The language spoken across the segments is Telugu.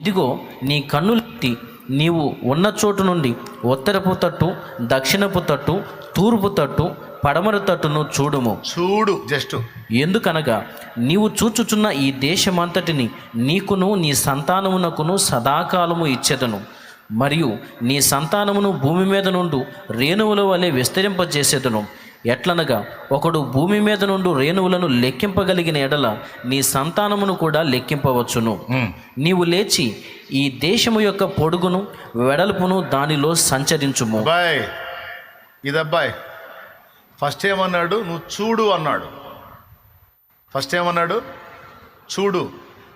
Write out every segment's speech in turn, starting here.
ఇదిగో నీ కన్నులెత్తి నీవు ఉన్న చోటు నుండి ఉత్తరపు తట్టు దక్షిణపు తట్టు తూర్పు తట్టు పడమర తట్టును చూడుము. చూడు జస్ట్. ఎందుకనగా నీవు చూచుచున్న ఈ దేశమంతటిని నీకును నీ సంతానమునకును సదాకాలము ఇచ్చేదను. మరియు నీ సంతానమును భూమి మీద నుండి రేణువుల వలె విస్తరింపజేసేదను. ఎట్లనగా ఒకడు భూమి మీద నుండి రేణువులను లెక్కింపగలిగిన ఎడల నీ సంతానమును కూడా లెక్కింపవచ్చును. నీవు లేచి ఈ దేశము యొక్క పొడుగును వెడల్పును దానిలో సంచరించుము. అబ్బాయి ఇది అబ్బాయి ఫస్ట్ ఏమన్నాడు? నువ్వు చూడు అన్నాడు. ఫస్ట్ ఏమన్నాడు? చూడు.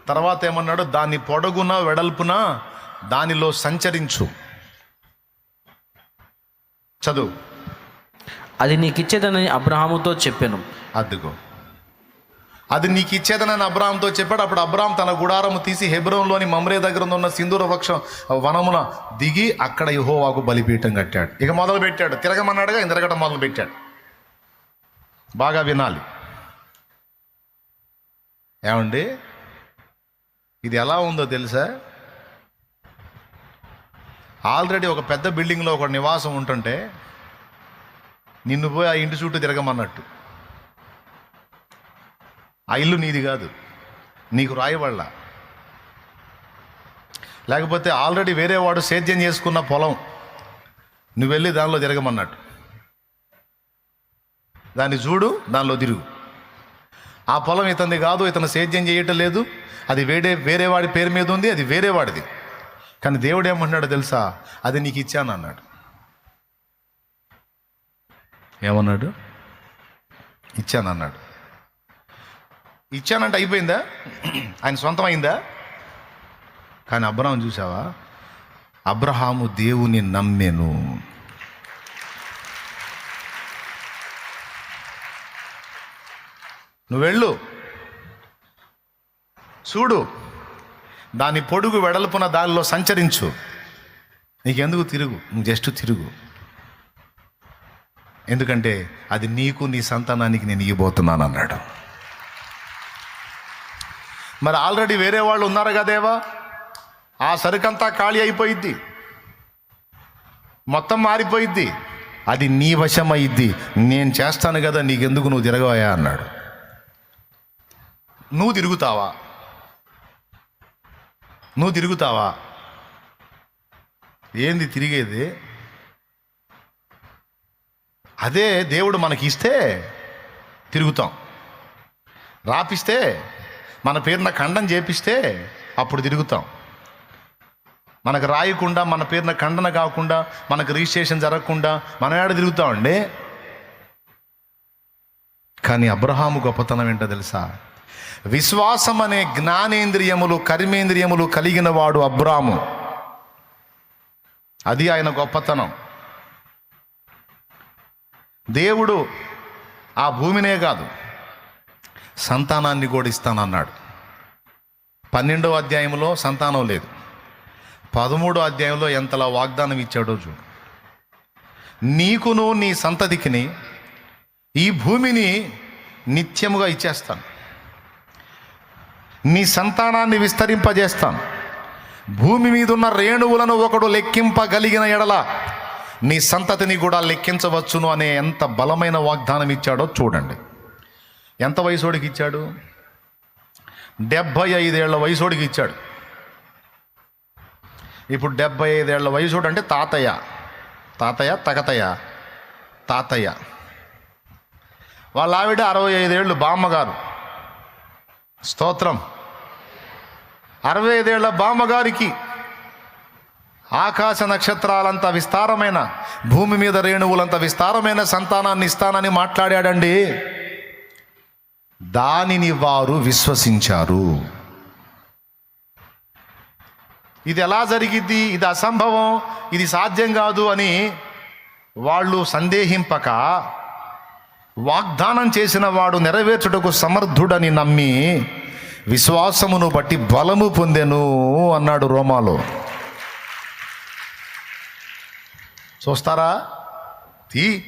తర్వాత ఏమన్నాడు? దాని పొడగున వెడల్పున దానిలో సంచరించు. చదువు. అది నీకు ఇచ్చేదనని అబ్రహాముతో చెప్పాను. అద్దుకో అది నీకు ఇచ్చేదనని అబ్రామ్తో చెప్పాడు. అప్పుడు అబ్రామ్ తన గుడారము తీసి హెబ్రోన్లోని మమ్రే దగ్గర ఉన్న సింధూర వృక్షం వనమున దిగి అక్కడ యుహోవాకు బలిపీఠం కట్టాడు. ఇక మొదలు పెట్టాడు. తిరగమన్నాడుగా ఇంక తిరగటం మొదలు పెట్టాడు. బాగా వినాలి. ఏమండి? ఇది ఎలా ఉందో తెలుసా? ఆల్రెడీ ఒక పెద్ద బిల్డింగ్లో ఒక నివాసం ఉంటుంటే నిన్ను పోయి ఆ ఇంటి చుట్టూ తిరగమన్నట్టు. ఆ ఇల్లు నీది కాదు నీకు రాయబడలా. లేకపోతే ఆల్రెడీ వేరే వాడు సేద్యం చేసుకున్న పొలం నువ్వు వెళ్ళి దానిలో తిరగమన్నట్టు. దాన్ని చూడు దానిలో తిరుగు. ఆ పొలం ఇతనిది కాదు ఇతను సేద్యం చేయటం లేదు. అది వేరే వేరేవాడి పేరు మీద ఉంది అది వేరే వాడిది. కానీ దేవుడు ఏమంటున్నాడు తెలుసా? అది నీకు ఇచ్చాను అన్నాడు ఏమన్నాడు? ఇచ్చాను అన్నాడు ఇచ్చానంటే అయిపోయిందా? ఆయన సొంతం అయిందా కానీ అబ్రహాం చూసావా అబ్రహాము దేవుని నమ్మెను. నువ్వు వెళ్ళు. చూడు. దాని పొడుగు వెడల్పున దారిలో సంచరించు. నీకెందుకు తిరుగు? నువ్వు జస్ట్ తిరుగు. ఎందుకంటే అది నీకు నీ సంతానానికి నేను ఇవ్వబోతున్నాను అన్నాడు. మరి ఆల్రెడీ వేరే వాళ్ళు ఉన్నారు కదేవా ఆ సరుకంతా ఖాళీ అయిపోయిద్ది. మొత్తం మారిపోయిద్ది. అది నీ వశం అయిద్ది నేను చేస్తాను కదా నీకెందుకు నువ్వు తిరగవయా అన్నాడు. నువ్వు తిరుగుతావా? నువ్వు తిరుగుతావా? ఏంది తిరిగేది? అదే దేవుడు మనకి ఇస్తే తిరుగుతాం. రాపిస్తే మన పేరున ఖండం చేపిస్తే అప్పుడు తిరుగుతాం. మనకు రాయకుండా మన పేరున ఖండన కాకుండా మనకు రిజిస్ట్రేషన్ జరగకుండా మనం ఏడ తిరుగుతామండి? కానీ అబ్రహాము గొప్పతనం ఏంటో తెలుసా? విశ్వాసం అనే జ్ఞానేంద్రియములు కర్మేంద్రియములు కలిగిన వాడు అబ్రాము. అది ఆయన గొప్పతనం. దేవుడు ఆ భూమినే కాదు సంతానాన్ని కూడా ఇస్తానన్నాడు. పన్నెండవ అధ్యాయంలో సంతానం లేదు. పదమూడో అధ్యాయంలో ఎంతలా వాగ్దానం ఇచ్చాడో చూడు. నీకును నీ సంతతికిని ఈ భూమిని నిత్యముగా ఇచ్చేస్తాను. నీ సంతానాన్ని విస్తరింపజేస్తాను. భూమి మీద ఉన్న రేణువులను ఒకడు లెక్కింపగలిగిన ఎడల నీ సంతతిని కూడా లెక్కించవచ్చును అనే ఎంత బలమైన వాగ్దానం ఇచ్చాడో చూడండి. ఎంత వయసుడికి ఇచ్చాడు? డెబ్భై ఐదేళ్ళ వయసోడికి ఇచ్చాడు. ఇప్పుడు డెబ్భై ఐదేళ్ళ వయసుడు అంటే తాతయ్య. తాతయ్య తగతయ్య. తాతయ్య. వాళ్ళ ఆవిడ అరవై ఐదేళ్ళు బామ్మగారు. స్తోత్రం. అరవై ఐదేళ్ళ బామ్మగారికి ఆకాశ నక్షత్రాలంత విస్తారమైన భూమి మీద రేణువులంత విస్తారమైన సంతానాన్ని ఇస్తానని మాట్లాడాడండి. దానిని వారు విశ్వసించారు. ఇది ఎలా జరిగిద్ది? ఇది అసంభవం ఇది సాధ్యం కాదు అని వాళ్ళు సందేహింపక వాగ్దానం చేసిన వాడు నెరవేర్చుటకు సమర్థుడని నమ్మి విశ్వాసమును బట్టి బలము పొందెను అన్నాడు రోమాలో. చూస్తారా? తీ.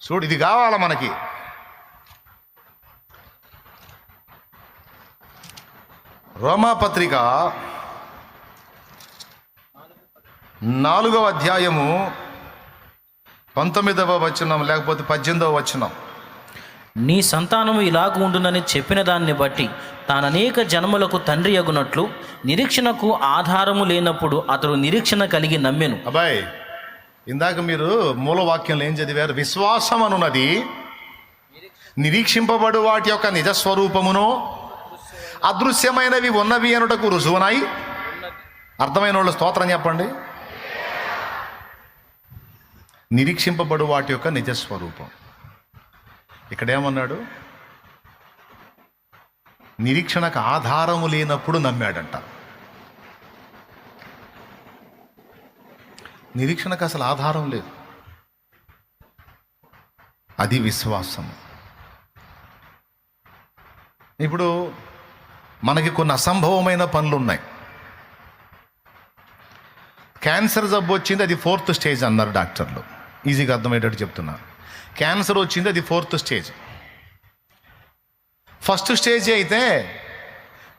చూడు ఇది కావాలా మనకి? రోమాపత్రిక నాలుగవ అధ్యాయము పంతొమ్మిదవ వచనం లేకపోతే పద్దెనిమిదవ వచనం. నీ సంతానము ఇలాగ ఉండునని చెప్పిన దాన్ని బట్టి తాననేక జన్మలకు తండ్రి అగునట్లు నిరీక్షణకు ఆధారము లేనప్పుడు అతడు నిరీక్షణ కలిగి నమ్మెను. అబ్బాయి ఇందాక మీరు మూలవాక్యంలో ఏం చదివారు? విశ్వాసం అనున్నది నిరీక్షింపబడు వాటి యొక్క నిజస్వరూపమును అదృశ్యమైనవి ఉన్నవి అనుటకు రుజువునాయి అర్థమైన వాళ్ళు స్తోత్రం చెప్పండి. నిరీక్షింపబడు వాటి యొక్క నిజస్వరూపం. ఇక్కడేమన్నాడు? నిరీక్షణకు ఆధారము లేనప్పుడు నమ్మాడంట. నిరీక్షణకు అసలు ఆధారం లేదు. అది విశ్వాసం ఇప్పుడు మనకి కొన్ని అసంభవమైన పనులు ఉన్నాయి క్యాన్సర్ జబ్బు వచ్చింది అది ఫోర్త్ స్టేజ్ అన్నారు డాక్టర్లు. ఈజీగా అర్థమయ్యేటట్టు చెప్తున్నారు క్యాన్సర్ వచ్చింది అది ఫోర్త్ స్టేజ్. ఫస్ట్ స్టేజ్ అయితే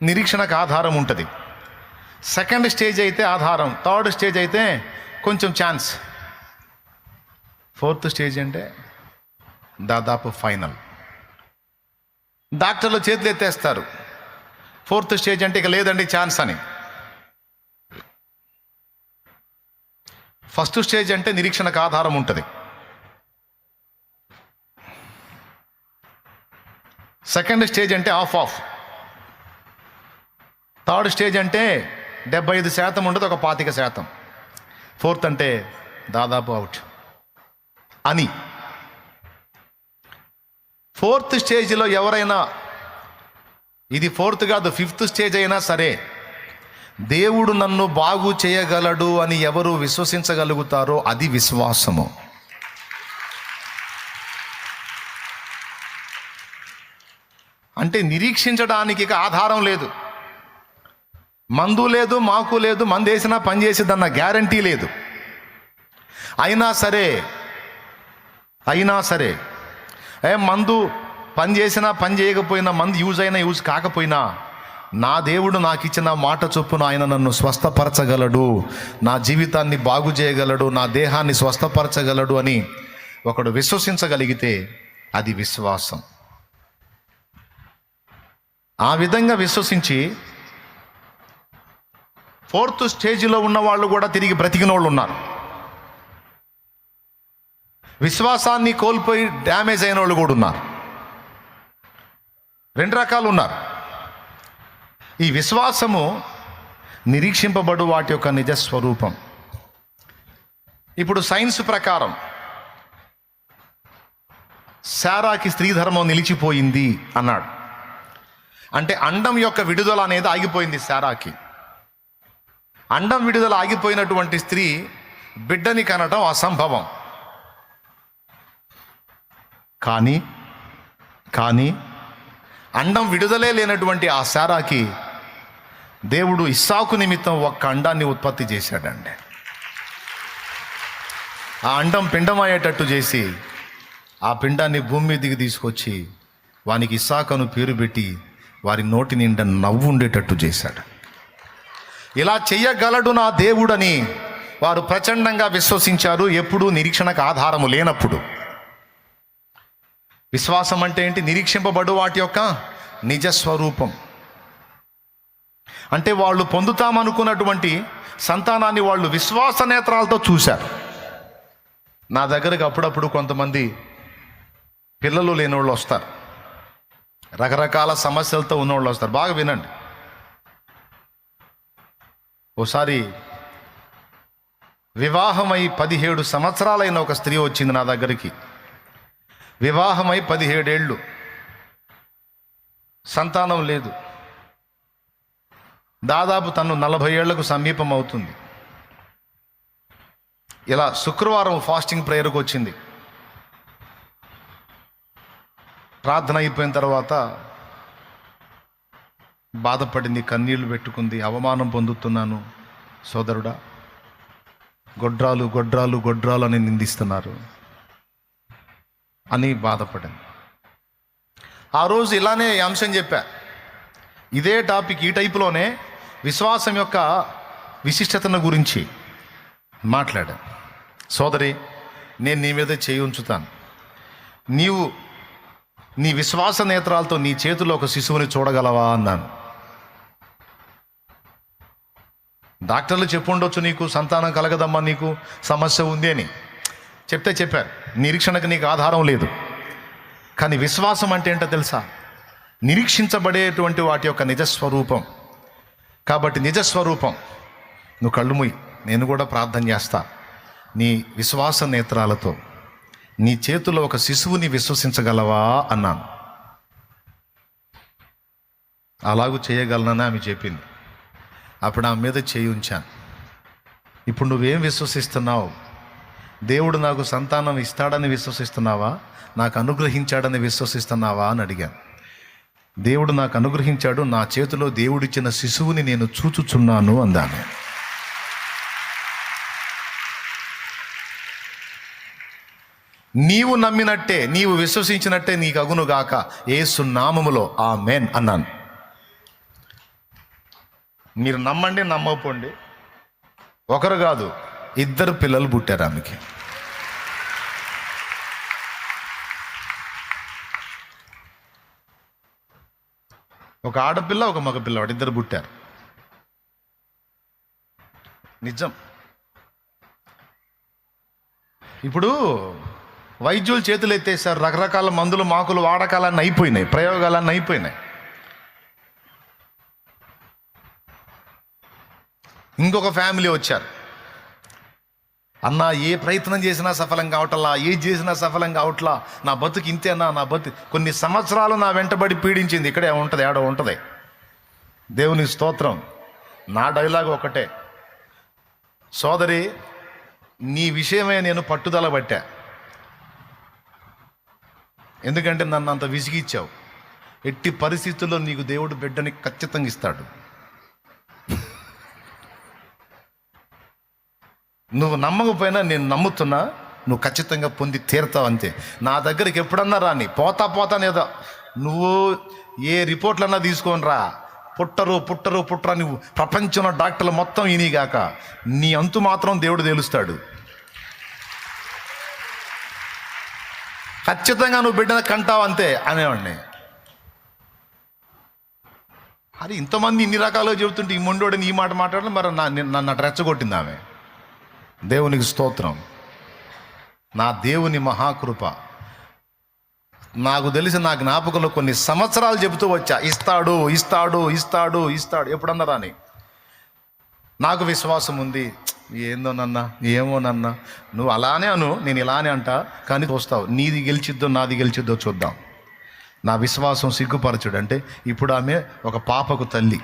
నిరీక్షణకు ఆధారం ఉంటుంది. సెకండ్ స్టేజ్ అయితే ఆధారం. థర్డ్ స్టేజ్ అయితే కొంచెం ఛాన్స్ ఫోర్త్ స్టేజ్ అంటే దాదాపు ఫైనల్ డాక్టర్లు చేతులు ఎత్తేస్తారు. ఫోర్త్ స్టేజ్ అంటే ఇక లేదండి ఛాన్స్ అని. ఫస్ట్ స్టేజ్ అంటే నిరీక్షణకు ఆధారం ఉంటుంది. సెకండ్ స్టేజ్ అంటే ఆఫ్ ఆఫ్ థర్డ్ స్టేజ్ అంటే డెబ్బై ఐదు శాతం ఉండదు ఒక పాతిక శాతం. ఫోర్త్ అంటే దాదాపు అవుట్ అని. ఫోర్త్ స్టేజ్లో ఎవరైనా ఇది ఫోర్త్ కాదు ఫిఫ్త్ స్టేజ్ అయినా సరే దేవుడు నన్ను బాగు చేయగలడు అని ఎవరు విశ్వసించగలుగుతారో అది విశ్వాసము. అంటే నిరీక్షించడానికి ఇక ఆధారం లేదు. మందు లేదు మాకు లేదు మందు వేసినా పని గ్యారంటీ లేదు. అయినా సరే అయినా సరే ఏ మందు పని చేసినా పని చేయకపోయినా మందు యూజ్ అయినా యూజ్ కాకపోయినా నా దేవుడు నాకు ఇచ్చిన మాట చొప్పున ఆయన నన్ను స్వస్థపరచగలడు. నా జీవితాన్ని బాగు చేయగలడు నా దేహాన్ని స్వస్థపరచగలడు అని ఒకడు విశ్వసించగలిగితే అది విశ్వాసం. ఆ విధంగా విశ్వసించి ఫోర్త్ స్టేజ్లో ఉన్న వాళ్ళు కూడా తిరిగి బ్రతికిన వాళ్ళు ఉన్నారు. విశ్వాసాన్ని కోల్పోయి డ్యామేజ్ అయిన వాళ్ళు కూడా ఉన్నారు. రెండు రకాలు ఉన్నారు. ఈ విశ్వాసము నిరీక్షింపబడు వాటి యొక్క నిజస్వరూపం. ఇప్పుడు సైన్స్ ప్రకారం శారాకి స్త్రీ ధర్మం నిలిచిపోయింది అన్నాడు. అంటే అండం యొక్క విడుదల అనేది ఆగిపోయింది శారాకి. అండం విడుదల ఆగిపోయినటువంటి స్త్రీ బిడ్డని కనటం అసంభవం. కానీ కానీ అండం విడుదలే లేనటువంటి ఆ శారాకి దేవుడు ఇస్సాకు నిమిత్తం ఒక్క అండాన్ని ఉత్పత్తి చేశాడండి. ఆ అండం పిండమయ్యేటట్టు చేసి ఆ పిండాన్ని భూమి మీదకి తీసుకొచ్చి వానికి ఇస్సాకను పేరు పెట్టి వారి నోటి నిండా నవ్వు ఉండేటట్టు చేశాడు. ఇలా చెయ్యగలడు నా దేవుడని వారు ప్రచండంగా విశ్వసించారు. ఎప్పుడూ నిరీక్షణకు ఆధారము లేనప్పుడు. విశ్వాసం అంటే ఏంటి? నిరీక్షింపబడు వాటి యొక్క నిజస్వరూపం అంటే వాళ్ళు పొందుతామనుకున్నటువంటి సంతానాన్ని వాళ్ళు విశ్వాస నేత్రాలతో చూశారు. నా దగ్గరకు అప్పుడప్పుడు కొంతమంది పిల్లలు లేని వాళ్ళు వస్తారు. రకరకాల సమస్యలతో ఉన్నవాళ్ళు వస్తారు. బాగా వినండి. ఓసారి వివాహమై పదిహేడు సంవత్సరాలైన ఒక స్త్రీ వచ్చింది నా దగ్గరికి. వివాహమై పదిహేడేళ్ళు. సంతానం లేదు. దాదాపు తను నలభై ఏళ్ళకు సమీపం అవుతుంది. ఇలా శుక్రవారం ఫాస్టింగ్ ప్రేయర్కి వచ్చింది ప్రార్థన అయిపోయిన తర్వాత బాధపడింది కన్నీళ్ళు పెట్టుకుంది అవమానం పొందుతున్నాను. సోదరుడా గొడ్రాలు గొడ్రాలు గొడ్రాలు అని నిందిస్తున్నారు. అని బాధపడింది. ఆ రోజు ఇలానే అంశం చెప్పా. ఇదే టాపిక్ ఈ టైపులోనే విశ్వాసం యొక్క విశిష్టతను గురించి మాట్లాడా. సోదరి నేను నీ మీద చేయి ఉంచుతాను. నీవు నీ విశ్వాస నేత్రాలతో నీ చేతిలో ఒక శిశువుని చూడగలవా అన్నాను. డాక్టర్లు చెప్పుండొచ్చు నీకు సంతానం కలగదమ్మా నీకు సమస్య ఉంది అని. చెప్తే చెప్పారు నిరీక్షణకు నీకు ఆధారం లేదు. కానీ విశ్వాసం అంటే ఏంటో తెలుసా? నిరీక్షించబడేటువంటి వాటి యొక్క నిజస్వరూపం. కాబట్టి నిజస్వరూపం. నువ్వు కళ్ళు ముయ్యి నేను కూడా ప్రార్థన చేస్తా. నీ విశ్వాస నేత్రాలతో. నీ చేతిలో ఒక శిశువుని విశ్వసించగలవా? అన్నాను. అలాగూ చేయగలనని ఆమె చెప్పింది. అప్పుడు ఆమె మీద చేయి ఉంచాను. ఇప్పుడు నువ్వేం విశ్వసిస్తున్నావు? దేవుడు నాకు సంతానం ఇస్తాడని విశ్వసిస్తున్నావా? నాకు అనుగ్రహించాడని విశ్వసిస్తున్నావా? అని అడిగాను. దేవుడు నాకు అనుగ్రహించాడు నా చేతిలో దేవుడిచ్చిన శిశువుని నేను చూచుచున్నాను అందాను. నీవు నమ్మినట్టే నీవు విశ్వసించినట్టే నీకు అగునుగాక ఏసు నామములో ఆ మెన్ అన్నాను. మీరు నమ్మండి నమ్మకపోండి. ఒకరు కాదు ఇద్దరు పిల్లలు పుట్టారు ఆమెకి. ఒక ఆడపిల్ల ఒక మగ పిల్లవాడు ఇద్దరు పుట్టారు. నిజం. ఇప్పుడు వైద్యులు చేతులు ఎత్తేసారు రకరకాల మందులు మాకులు వాడకాలన్నీ అయిపోయినాయి ప్రయోగాలన్నీ అయిపోయినాయి. ఇంకొక ఫ్యామిలీ వచ్చారు. అన్న ఏ ప్రయత్నం చేసినా సఫలం కావట్లా ఏది చేసినా సఫలం కావట్లా నా బతుకు ఇంతేనా నా బతు కొన్ని సంవత్సరాలు నా వెంటబడి పీడించింది ఇక్కడే ఉంటుంది ఏడో ఉంటుంది. దేవుని స్తోత్రం. నా డైలాగ్ ఒకటే. సోదరి నీ విషయమే నేను పట్టుదల పట్టా. ఎందుకంటే నన్ను అంత విసిగిచ్చావు. ఎట్టి పరిస్థితుల్లో నీకు దేవుడు బిడ్డని ఖచ్చితంగా ఇస్తాడు. నువ్వు నమ్మకపోయినా నేను నమ్ముతున్నా నువ్వు ఖచ్చితంగా పొంది తీరుతావు అంతే. నా దగ్గరికి ఎప్పుడన్నా రాని పోతా పోతా నువ్వు ఏ రిపోర్ట్లన్నా తీసుకొని రా. పుట్టరు పుట్టరు పుట్టరు నువ్వు ప్రపంచంలో డాక్టర్లు మొత్తం ఇనిగాక నీ అంతు మాత్రం దేవుడు తెలుస్తాడు. ఖచ్చితంగా నువ్వు బిడ్డను కంటావు అంతే అనేవాడిని. అరే ఇంతమంది ఇన్ని రకాలుగా చెబుతుంటే ఈ మొండోడిని ఈ మాట మాట్లాడడం మరి నా నన్ను అటు రెచ్చగొట్టింది ఆమె. దేవునికి స్తోత్రం. నా దేవుని మహాకృప. నాకు తెలిసి నా జ్ఞాపకంలో కొన్ని సంవత్సరాలు చెబుతూ వచ్చా ఇస్తాడు ఇస్తాడు ఇస్తాడు ఇస్తాడు ఎప్పుడన్నారా అని నాకు విశ్వాసం ఉంది. ఏందో నన్నా ఏమో నన్నా. నువ్వు అలానే అను నేను ఇలానే అంట కానీ చూస్తావు నీది గెలిచిద్దో నాది గెలిచిద్దో చూద్దాం. నా విశ్వాసం సిగ్గుపరచుడు. అంటే ఇప్పుడు ఆమె ఒక పాపకు తల్లి.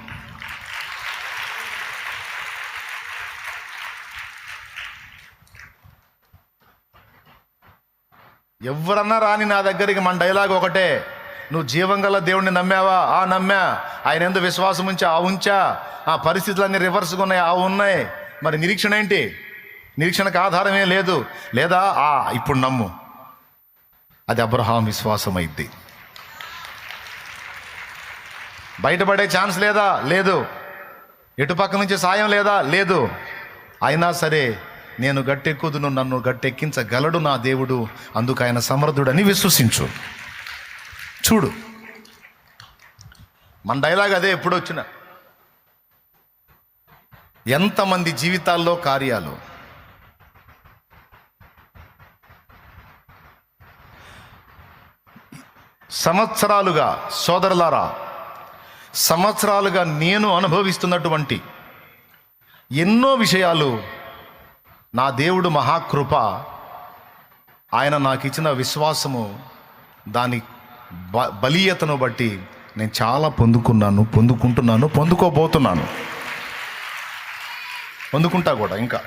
ఎవరన్నా రాని నా దగ్గరికి మన డైలాగ్ ఒకటే నువ్వు జీవం గల దేవుణ్ణి నమ్మావా? ఆ నమ్మా. ఆయన ఎందు విశ్వాసం ఉంచా ఆ ఉంచా. ఆ పరిస్థితులన్నీ రివర్స్గా ఉన్నాయి ఆ ఉన్నాయి. మరి నిరీక్షణ ఏంటి? నిరీక్షణకు ఆధారమే లేదు. లేదా? ఆ ఇప్పుడు నమ్ము. అది అబ్రహాం విశ్వాసం అయింది బయటపడే ఛాన్స్ లేదా? లేదు. ఎటుపక్క నుంచి సాయం లేదా? లేదు. అయినా సరే నేను గట్టెక్కుదును నన్ను గట్టెక్కించగలడు నా దేవుడు. అందుకు ఆయన సమర్థుడని విశ్వసించు. చూడు. మన డైలాగ్ అదే ఎప్పుడు వచ్చినా ఎంతమంది జీవితాల్లో కార్యాలు? సంవత్సరాలుగా సోదరులారా సంవత్సరాలుగా నేను అనుభవిస్తున్నటువంటి ఎన్నో విషయాలు నా దేవుడు మహాకృప ఆయన నాకు ఇచ్చిన విశ్వాసము దాని బ బలీయతను బట్టి నేను చాలా పొందుకున్నాను పొందుకుంటున్నాను పొందుకోబోతున్నాను. వండుకుంటా కూడా ఇంకా.